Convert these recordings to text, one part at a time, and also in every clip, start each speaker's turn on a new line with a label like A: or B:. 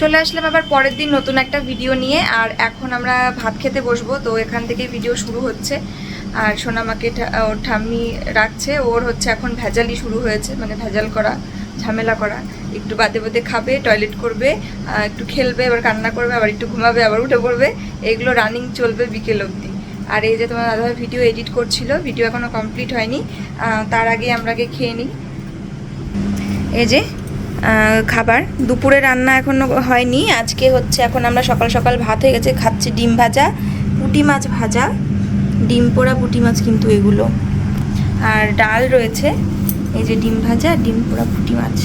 A: চলে আসলাম আবার পরের দিন নতুন একটা ভিডিও নিয়ে, আর এখন আমরা ভাত খেতে বসবো, তো এখান থেকে ভিডিও শুরু হচ্ছে। আর সোনামাকে ওর ঠাম্মি রাখছে, ওর হচ্ছে এখন ভেজালই শুরু হয়েছে মানে ভেজাল করা, ঝামেলা করা। একটু বাদে বাদে খাবে টয়লেট করবে একটু খেলবে, আবার কান্না করবে, আবার একটু ঘুমাবে, আবার উঠে পড়বে। এগুলো রানিং চলবে বিকেল অবধি। আর এই যে তোমার দাদাভাই ভিডিও এডিট করছিল ভিডিও এখনও কমপ্লিট হয়নি। তার আগে আমরা আগে খেয়ে নিই। এই যে খাবার। দুপুরে রান্না এখনও হয়নি। আজকে হচ্ছে এখন আমরা সকাল সকাল ভাত হয়ে গেছে খাচ্ছি ডিম ভাজা পুঁটি মাছ ভাজা। ডিম পোড়া পুঁটি মাছ কিন্তু এগুলো। আর ডাল রয়েছে এই যে ডিম ভাজা ডিম পোড়া পুঁটি মাছ।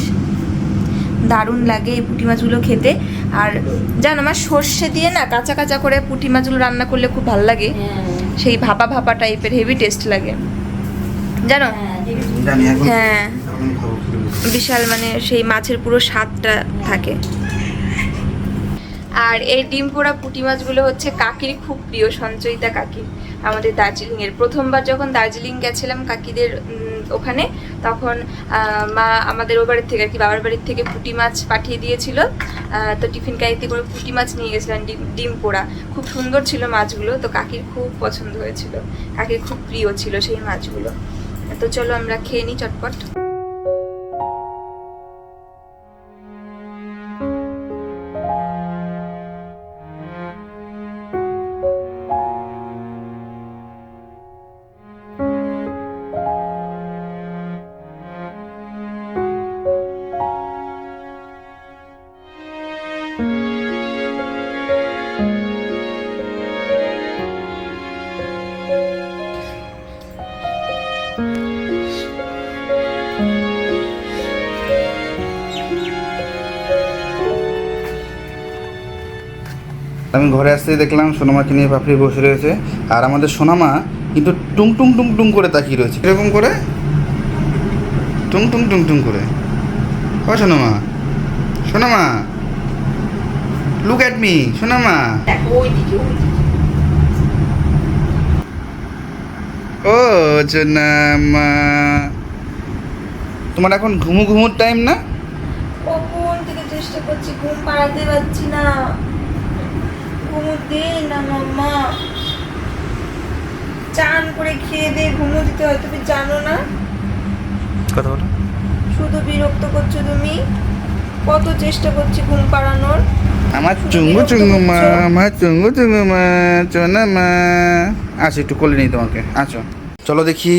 A: দারুণ লাগে এই পুঁটি মাছগুলো খেতে। আর জানো আমার সর্ষে দিয়ে না কাঁচা কাঁচা করে পুঁটি মাছগুলো রান্না করলে খুব ভালো লাগে। সেই ভাপা ভাপা টাইপের হেভি টেস্ট লাগে। জানো? হ্যাঁ। বিশাল মানে সেই মাছের পুরো স্বাদটা থাকে। আর এই ডিম পোড়া পুঁটি মাছগুলো হচ্ছে কাকির খুব প্রিয়, সঞ্চয়িতা কাকি, আমাদের দার্জিলিং এর প্রথমবার যখন দার্জিলিং গেছিলাম কাকিদের ওখানে, তখন মা আমাদের ও বাড়ির থেকে আর কি, বাবার বাড়ির থেকে পুঁটি মাছ পাঠিয়ে দিয়েছিল। তো টিফিন কারিতে করে পুঁটি মাছ নিয়ে গেছিলাম ডিম ডিম পোড়া। খুব সুন্দর ছিল মাছগুলো, তো কাকির খুব পছন্দ হয়েছিল। কাকির খুব প্রিয় ছিল সেই মাছগুলো। তো চলো আমরা খেয়ে নিই চটপট।
B: আমি ঘরে আসতেই দেখলাম সোনামাকে নিয়ে পাপড়ি বসে রয়েছে। আর আমাদের সোনামা কিন্তু টুং টুং টুং টুং করে তাকিয়ে রয়েছে। এরকম করে? টুং টুং টুং টুং করে। ও সোনামা সোনামা লুক অ্যাট মি সোনামা। ও সোনামা তোমার এখন ঘুমু ঘুমুর টাইম না?
A: কখন থেকে চেষ্টা করছি ঘুম পাড়াতে পারছি না। ঘুমো দে না মাম্মা। চান করে খেয়ে দিয়ে ঘুমো দিতে হয় তুমি জানো না?
B: কথা বলো।
A: শুধু বিরক্ত করছ তুমি? কত চেষ্টা করছি ঘুম পাড়ানোর?
B: আমার চুঙ্গু চুঙ্গু মা আমার চুঙ্গু চুঙ্গু মা চোনা মা। আচ্ছা একটু কোলে নিই তোমাকে আচ্ছা চলো দেখি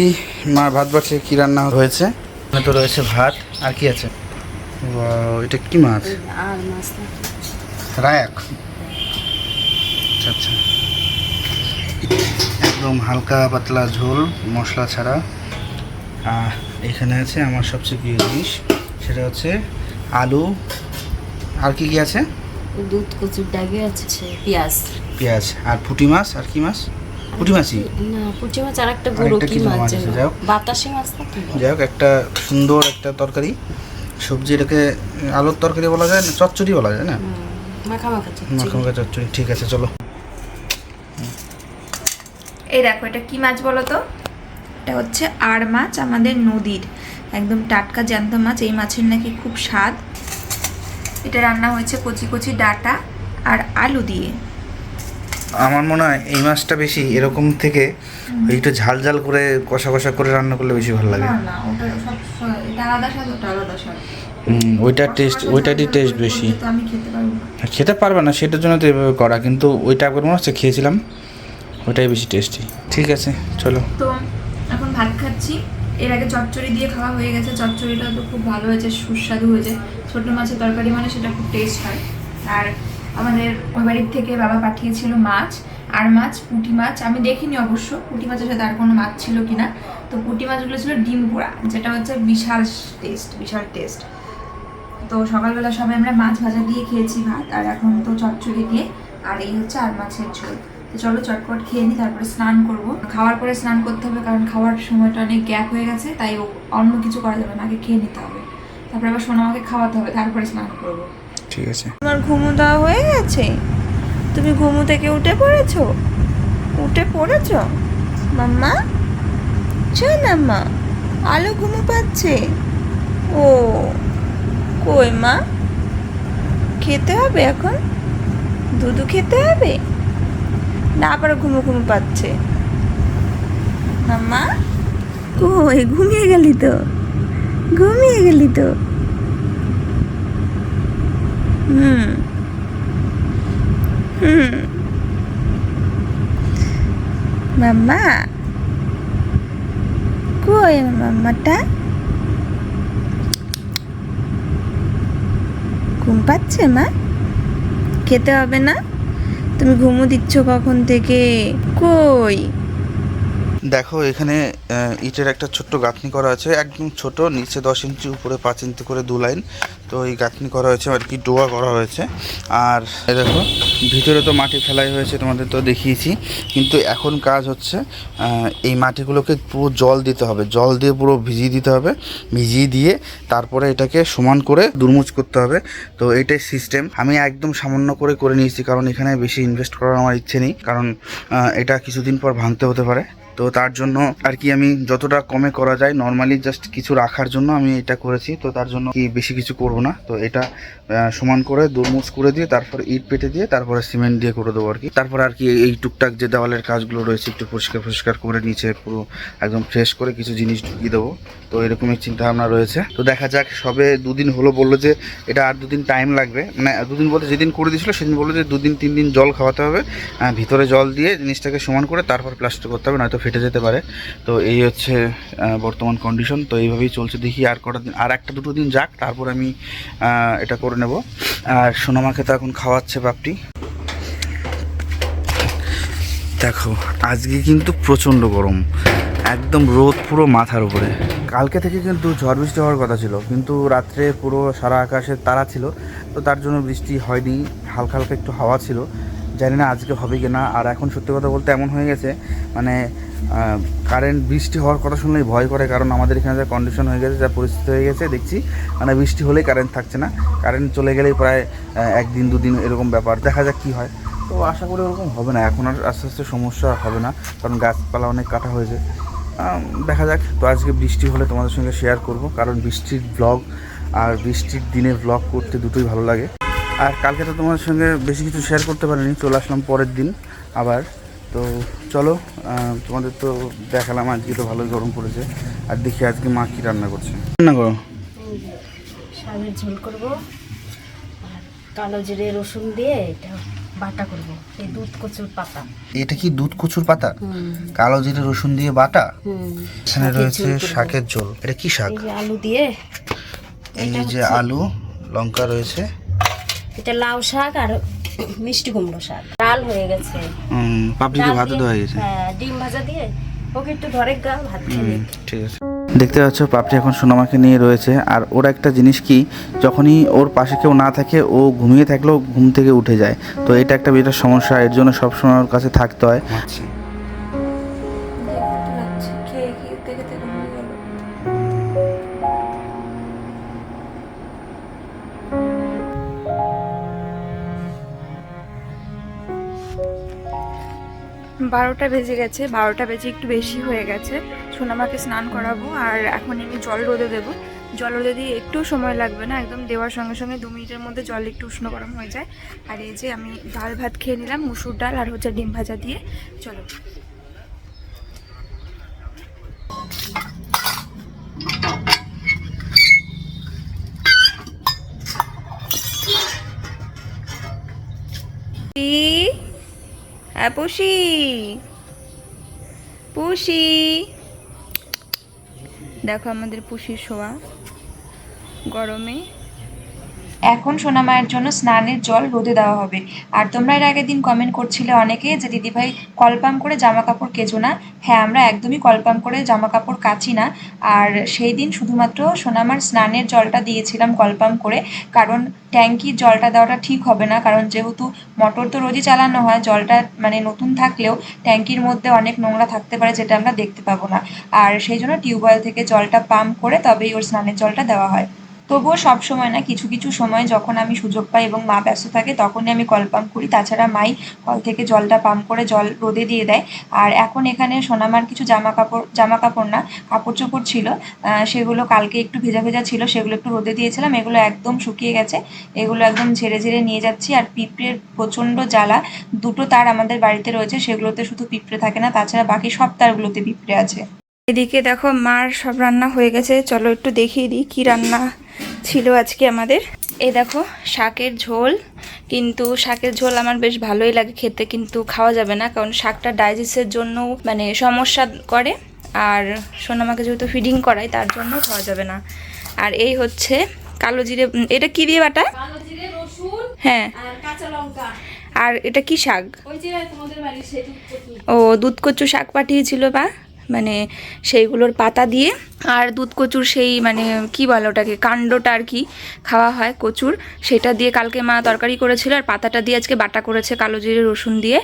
B: মা ভাত বাড়ছে কি রান্না হয়েছে। এখানে তো রয়েছে ভাত আর কি আছে? এটা কি মাছ? রায়াক। আচ্ছা আচ্ছা। একদম হালকা পাতলা ঝোল মশলা ছাড়া। আর এখানে আছে আমার সবচেয়ে প্রিয় জিনিস সেটা হচ্ছে আলু। আর কি কি আছে?
C: দুধ কচুর ডাগে আছে পেঁয়াজ।
B: পেঁয়াজ। আর পুঁটি মাছ? আর কি মাছ? পুঁটি মাছই?
C: না পুঁটি মাছ আর একটা গুঁড়ো কি মাছ
B: যাই হোক।
C: বাতাসি মাছ না কি
B: যাই হোক একটা সুন্দর একটা তরকারি। সবজি এটাকে আলুর তরকারি বলা যায় না? চচ্চড়ি বলা যায় না?
C: মাখা মাখা চচ্চড়ি।
B: মাখা মাখা চচ্চড়ি। ঠিক আছে চলো।
A: এই দেখো এটা কি মাছ বলো তো? এটা হচ্ছে আর মাছ আমাদের নদীর। একদম টাটকা জ্যান্ত মাছ। এই মাছের নাকি খুব স্বাদ। এটা রান্না হয়েছে কচি কচি ডাটা আর আলু দিয়ে।
B: আমার মনে হয় এই মাছটা বেশি এরকম থেকে একটু ঝাল ঝাল করে কষা কষা করে রান্না করলে বেশি ভালো লাগে। ওইটার টেস্ট ওইটারই টেস্ট বেশি।
A: খেতে
B: খেতে পারবে না সেটার জন্য তো এভাবে করা কিন্তু ওইটা একবার মনে হচ্ছে খেয়েছিলাম ওইটাই বেশি টেস্টি ঠিক আছে চলো।
A: তো এখন ভাত খাচ্ছি। এর আগে চচ্চড়ি দিয়ে খাওয়া হয়ে গেছে। চচ্চড়িটা তো খুব ভালো হয়েছে, সুস্বাদু হয়েছে। ছোটো মাছের তরকারি মানে সেটা খুব টেস্ট হয়। আর আমাদের বাড়ির থেকে বাবা পাঠিয়েছিল মাছ, আর মাছ, পুঁটি মাছ। আমি দেখিনি অবশ্য, পুঁটি মাছের সাথে আর কোনো মাছ ছিল কিনা। তো পুঁটি মাছগুলো ছিল ডিম পোড়া, যেটা হচ্ছে বিশাল টেস্ট বিশাল টেস্ট তো সকালবেলা সবাই আমরা মাছ ভাজা দিয়ে খেয়েছি ভাত, আর এখন তো চচ্চড়ি দিয়ে, আর এই হচ্ছে আর মাছের ঝোল। চলো চটপট খেয়ে নিই তারপরে স্নান করব। খাওয়ার পরে স্নান করতে হবে কারণ খাওয়ার সময়টা অনেক গ্যাপ হয়ে গেছে তাই ও- অন্য কিছু করা যাবে না আগে খেয়ে নিতে হবে। তারপরে আবার সোনামাকে খাওয়াতে হবে তারপরে স্নান করব।
B: ঠিক আছে।
A: তোমার ঘুমো দেওয়া হয়ে গেছে? তুমি ঘুমো থেকে উঠে পড়েছো? উঠে পড়েছো? মাম্মা? শোন মা আলো ঘুমো পাচ্ছে। ও কই মা? খেতে হবে এখন? দুধু খেতে হবে? না আবার ঘুমো ঘুমো পাচ্ছে। মাম্মা কই, ঘুমিয়ে গেলি তো? ঘুমিয়ে গেলি তো? হুম। হুম। মাম্মা? কই মাম্মাটা? ঘুম পাচ্ছে, মা? খেতে হবে না? তুমি ঘুমো দিচ্ছ কখন থেকে? কই?
B: দেখো, এখানে ইটের একটা ছোট্ট গাঁথনি করা আছে, একদম ছোট, নিচে দশ ইঞ্চি, উপরে পাঁচ ইঞ্চি করে দু লাইন। তো এই গাঁথনি করা হয়েছে, আর কি ডোয়া করা হয়েছে। আর দেখো, ভিতরে তো মাটি ফেলাই হয়েছে, তোমাদের তো দেখিয়েছি। কিন্তু এখন কাজ হচ্ছে এই মাটিগুলোকে পুরো জল দিতে হবে। জল দিয়ে পুরো ভিজিয়ে দিতে হবে। ভিজিয়ে দিয়ে তারপরে এটাকে সমান করে দুর্মুচ করতে হবে। তো এটাই সিস্টেম। আমি একদম সামান্য করে করে নিয়েছি, কারণ এখানে বেশি ইনভেস্ট করার আমার ইচ্ছে নেই। কারণ এটা কিছুদিন পর ভাঙতে হতে পারে। তো তার জন্য আর কি আমি যতটা কমে করা যায় নর্মালি জাস্ট কিছু রাখার জন্য আমি এটা করেছি। তো তার জন্য কি বেশি কিছু করব না। তো এটা সমান করে দুর্মুচ করে দিয়ে, তারপর ইট পেটে দিয়ে, তারপরে সিমেন্ট দিয়ে করে দেবো আর কি। তারপর আর কি এই টুকটাক যে দেওয়ালের কাজগুলো রয়েছে, একটু পরিষ্কার পরিষ্কার করে নিচে পুরো একদম ফ্রেশ করে কিছু জিনিস ঢুকিয়ে দেবো। তো এরকমই চিন্তা ভাবনা রয়েছে। তো দেখা যাক, সবে দুদিন হলো বলল যে এটা আর দুদিন টাইম লাগবে। মানে দুদিন বলতে যেদিন করে দিয়েছিল, সেদিন বলল যে দুদিন তিন দিন জল খাওয়াতে হবে। ভিতরে জল দিয়ে জিনিসটাকে সমান করে তারপর প্লাস্টার করতে হবে, নয়তো ফেটে যেতে পারে। তো এই হচ্ছে বর্তমান কন্ডিশন তো এইভাবেই চলছে। দেখি আর কটা দিন, আর একটা দুটো দিন যাক, তারপর আমি এটা করে নেব। আর সোনামাকে তো এখন খাওয়াচ্ছে বাপটি। দেখো, আজকে কিন্তু প্রচণ্ড গরম। একদম রোদ পুরো মাথার উপরে। কালকে থেকে কিন্তু ঝড় বৃষ্টি হওয়ার কথা ছিল, কিন্তু রাত্রে পুরো সারা আকাশে তারা ছিল। তো তার জন্য বৃষ্টি হয়নি, হালকা হালকা একটু হাওয়া ছিল। জানি না আজকে হবে কি না আর এখন সত্যি কথা বলতে এমন হয়ে গেছে মানে কারেন্ট বৃষ্টি হওয়ার কথা শুনলেই ভয় করে, কারণ আমাদের এখানে যা কন্ডিশন হয়ে গেছে, যা পরিস্থিতি হয়ে গেছে, দেখছি মানে বৃষ্টি হলেই কারেন্ট থাকছে না। কারেন্ট চলে গেলেই প্রায় একদিন দুদিন এরকম ব্যাপার। দেখা যাক কী হয়। তো আশা করি ওরকম হবে না। এখন আর আস্তে আস্তে সমস্যা হবে না, কারণ গাছপালা অনেক কাটা হয়েছে। দেখা যাক। তো আজকে বৃষ্টি হলে তোমাদের সঙ্গে শেয়ার করব, কারণ বৃষ্টির ব্লগ আর বৃষ্টির দিনে ব্লগ করতে দুটোই ভালো লাগে। আর কালকে তো তোমাদের সঙ্গে বেশি কিছু শেয়ার করতে পারিনি চলে আসলাম পরের দিন আবার। তো চলো তোমাদের তো দেখালাম আজকে তো ভালোই গরম পড়েছে। আর দেখি আজকে মা কী রান্না করছে। রান্না করো।
C: শাকের ঝোল করব আর কালো জিরে রসুন দিয়ে এটা বাটা করব এই দুধ কচুর পাতা।
B: এটা কি দুধ কচুর পাতা? কালো জিরে রসুন দিয়ে বাটা?
C: হুম।
B: এখানে রয়েছে শাকের ঝোল। এটা কি শাক?
C: এই আলু দিয়ে
B: এই যে আলু লঙ্কা রয়েছে।
C: এটা লাউ শাক আর মিষ্টি কুমড়ো শাক। ডাল হয়ে গেছে।
B: পাপড়ি তো ভাতে দেওয়া গেছে?
C: হ্যাঁ ডিম ভাজা দিয়ে ওকে একটু ধরে গা ভাত খেয়ে
B: ঠিক আছে। দেখতে পাচ্ছ পাপড়ি এখন সোনামাকে নিয়ে রয়েছে। আর ওর একটা জিনিস কি যখনই ওর পাশে কেউ না থাকে ও ঘুমিয়ে থাকলেও ঘুম থেকে উঠে যায়। তো এটা একটা বিরাট সমস্যা এর জন্য সবসময় ওর কাছে থাকতে হয়।
A: বারোটা বেজে গেছে, বারোটা বেজে একটু বেশি হয়ে গেছে। সোনামাকে স্নান করাবো আর এখন আমি জল রোদে দেবো। জল রোদে দিয়ে একটু সময় লাগবে না, একদম দেওয়ার সঙ্গে সঙ্গে দু মিনিটের মধ্যে জল একটু উষ্ণ গরম হয়ে যায়। আর এই যে আমি ডাল ভাত খেয়ে নিলাম, মুসুর ডাল আর হচ্ছে ডিম ভাজা দিয়ে। চলো। পুষি হ্যাঁ পুষি। পুষি। দেখো আমাদের পুষি শোয়া গরমে। এখন সোনামায়ের জন্য স্নানের জল রোদে দেওয়া হবে। আর তোমরা এর আগের দিন কমেন্ট করছিলে অনেকে যে, দিদিভাই, কলপাম করে জামা কাপড় কেজো না। হ্যাঁ আমরা একদমই কলপাম করে জামা কাপড় কাচি না। আর সেই দিন শুধুমাত্র সোনামার স্নানের জলটা দিয়েছিলাম কলপাম করে। কারণ ট্যাঙ্কির জলটা দেওয়াটা ঠিক হবে না। কারণ যেহেতু মোটর তো রোজই চালানো হয়, জলটা মানে নতুন থাকলেও ট্যাঙ্কির মধ্যে অনেক নোংরা থাকতে পারে যেটা আমরা দেখতে পাবো না। আর সেই জন্য টিউবওয়েল থেকে জলটা পাম্প করে তবেই ওর স্নানের জলটা দেওয়া হয়। তবুও সব সময় না, কিছু কিছু সময় যখন আমি সুযোগ পাই এবং মা ব্যস্ত থাকে, তখনই আমি কল পাম্প করি। তাছাড়া মাই কল থেকে জলটা পাম্প করে জল রোদে দিয়ে দেয়। আর এখন এখানে সোনামার কিছু জামা কাপড় জামা কাপড় না কাপড় চোপড় ছিল সেগুলো কালকে একটু ভেজা ভেজা ছিল, সেগুলো একটু রোদে দিয়েছিলাম। এগুলো একদম শুকিয়ে গেছে। এগুলো একদম ঝেড়ে ঝেড়ে নিয়ে যাচ্ছি। আর পিঁপড়ের প্রচণ্ড জ্বালা, দুটো তার আমাদের বাড়িতে রয়েছে, সেগুলোতে শুধু পিঁপড়ে থাকে না, তাছাড়া বাকি সব তারগুলোতে পিঁপড়ে আছে। এদিকে দেখো মার সব রান্না হয়ে গেছে। চলো একটু দেখিয়ে দিই কি রান্না ছিল আজকে আমাদের। এই দেখো শাকের ঝোল। কিন্তু শাকের ঝোল আমার বেশ ভালোই লাগে খেতে কিন্তু খাওয়া যাবে না কারণ শাকটা ডাইজেস্টের জন্য মানে সমস্যা করে। আর সোনামাকে যেহেতু ফিডিং করাই তার জন্য খাওয়া যাবে না। আর এই হচ্ছে কালো জিরে এটা কি দিয়ে বাটা? হ্যাঁ।
C: আর
A: এটা কি শাক? ও দুধ কচু শাক পাঠিয়েছিল বা? মানে সেইগুলোর পাতা দিয়ে আর দুধ কচুর সেই মানে কি বলে ওটাকে, কাণ্ডটা আর কি খাওয়া হয় কচুর, সেটা দিয়ে কালকে মা তরকারি করেছিল আর পাতাটা দিয়ে আজকে বাটা করেছে কালো জিরে রসুন দিয়ে।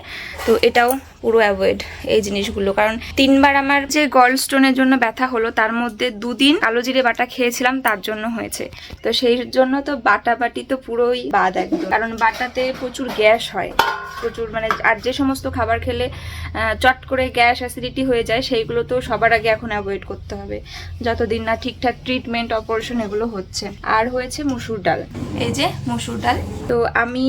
A: তো এটাও পুরো অ্যাভয়েড এই জিনিসগুলো। কারণ তিনবার আমার যে গল স্টোনের জন্য ব্যথা হলো, তার মধ্যে দুদিন কালো জিরে বাটা খেয়েছিলাম, তার জন্য হয়েছে। তো সেই জন্য তো বাটা বাটি তো পুরোই বাদ একদম। কারণ বাটাতে প্রচুর গ্যাস হয়। প্রচুর মানে আর যে সমস্ত খাবার খেলে চট করে গ্যাস অ্যাসিডিটি হয়ে যায়, সেইগুলো তো সবার আগে এখন অ্যাভয়েড করতে হবে। যতদিন না ঠিকঠাক ট্রিটমেন্ট অপারেশন এগুলো হচ্ছে। আর হয়েছে মুসুর ডাল। এই যে মুসুর ডাল। তো আমি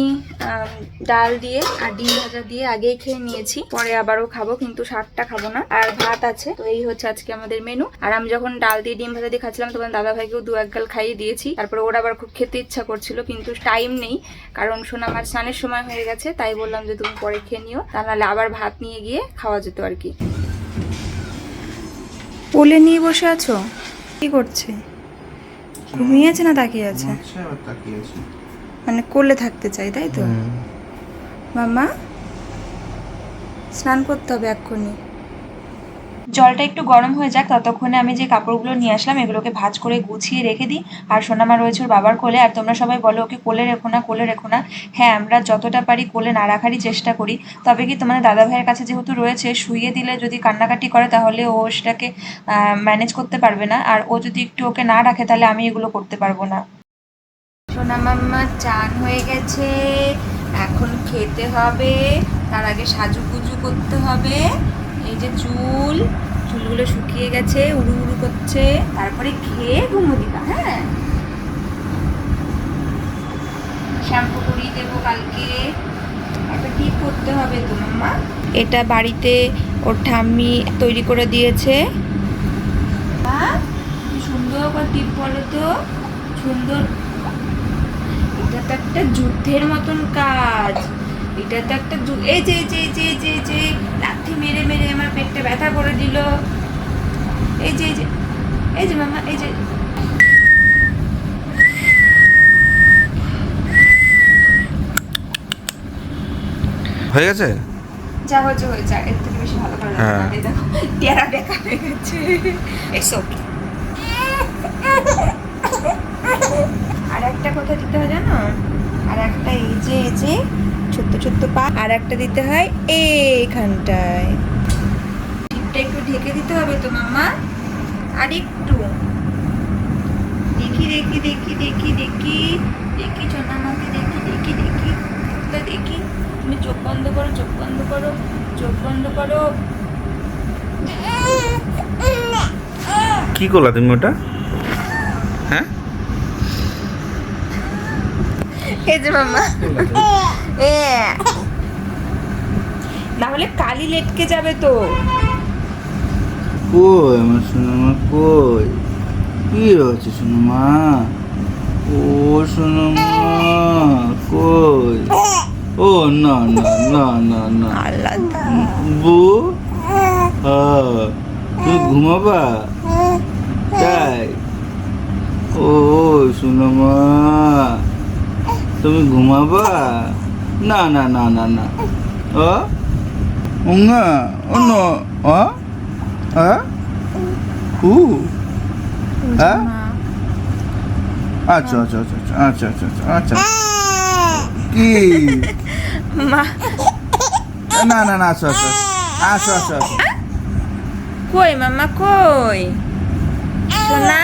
A: ডাল দিয়ে আর ডিম ভাজা দিয়ে আগেই খেয়ে নিয়েছি। পরে আবারও খাব কিন্তু শাকটা খাব না। আর ভাত আছে তো এই হচ্ছে আজকে আমাদের মেনু আর আমি যখন ডাল দিয়ে ডিম ভাজা দিয়ে খাচ্ছিলাম তখন দাদা ভাইকেও দু এক গাল খাইয়ে দিয়েছি। তারপরে ওর আবার খুব খেতে ইচ্ছা করছিল কিন্তু টাইম নেই কারণ শোনা আমার স্নানের সময় হয়ে গেছে তাই বললাম যে তুমি পরে খেয়ে নিও। তা নাহলে আবার ভাত নিয়ে গিয়ে খাওয়া যেত আর কি। কোলে নিয়ে বসে আছো? কি করছে? ঘুমিয়ে আছে না তাকিয়ে আছে?
B: তাকিয়ে আছে।
A: মানে কোলে থাকতে চাই তাই তো? মাম্মা স্নান করতে হবে এক্ষুনি। জলটা একটু গরম হয়ে যাক ততক্ষণে আমি যে কাপড়গুলো নিয়ে আসলাম এগুলোকে ভাজ করে গুছিয়ে রেখে দিই। আর সোনামা রয়েছে ওর বাবার কোলে আর তোমরা সবাই বলো ওকে কোলে রেখো না কোলে রেখো না। হ্যাঁ আমরা যতটা পারি কোলে না রাখারই চেষ্টা করি। তবে কি তোমাদের দাদা ভাইয়ের কাছে যেহেতু রয়েছে শুয়ে দিলে যদি কান্নাকাটি করে তাহলে ও সেটাকে ম্যানেজ করতে পারবে না। আর ও যদি একটু ওকে না রাখে তাহলে আমি এগুলো করতে পারব না। সোনা মাম্মা চান হয়ে গেছে। এখন খেতে হবে, তার আগে সাজুগুজু করতে হবে। এই যে চুল, চুলগুলো শুকিয়ে গেছে উড়ু উড়ু করছে, তারপরে খেয়ে ঘুমো দিবা হ্যাঁ? শ্যাম্পু করিয়ে দেবো কালকে। একটা টিপ করতে হবে তো, মাম্মা? এটা বাড়িতে ওর ঠাম্মি তৈরি করে দিয়েছে। সুন্দর করে টিপ বলো তো। সুন্দর তো একটা যুদ্ধের মতন কাজ। এটা তো একটা এই যে যে যে যে যে লাথি মেরে মেরে আমার পেটটা ব্যথা করে দিল। এই যে এই যে মামা এই যে।
B: হয়ে গেছে?
A: যা হচ্ছে হয়েছে। এর থেকে বেশি ভালো করে
B: হ্যাঁ।
A: দেখো টেরা বেকা হয়ে গেছে। এসো আর একটা কথা দিতে হয় জানো আর একটা এই যে এই যে, ছোট্ট ছোট্ট পা। আর একটা দিতে হয় এইখানটায়। টিপটা একটু ঢেকে দিতে হবে তো, মামা? আর একটু। দেখি দেখি দেখি দেখি দেখি। দেখি ছোনা মাকে দেখি দেখি দেখি। তা দেখি। তুমি চোখ বন্ধ করো, চোখ বন্ধ করো, চোখ বন্ধ করো।
B: কি করলা তুমি ওটা? হ্যাঁ?
A: এই যে মামা। এ। না হলে কালি লেটকে যাবে তো।
B: কই আমার সোনামা কই? কি হচ্ছে সোনামা? ও সোনামা কই? ও না না না না না।
A: আল্লাহ
B: বু? হ্যাঁ। তুমি ঘুমাবা? তাই। ও সোনামা। তুমি ঘুমাবা? না না না না না। ও উঙ্গা ন অ? আ উ? আ আচ্ছা, আচ্ছা আচ্ছা আচ্ছা আচ্ছা আচ্ছা আচ্ছা আচ্ছা কি?
A: মা।
B: না না না আসো আসো আসো আসো আসো।
A: কই মামা কই? সোনা?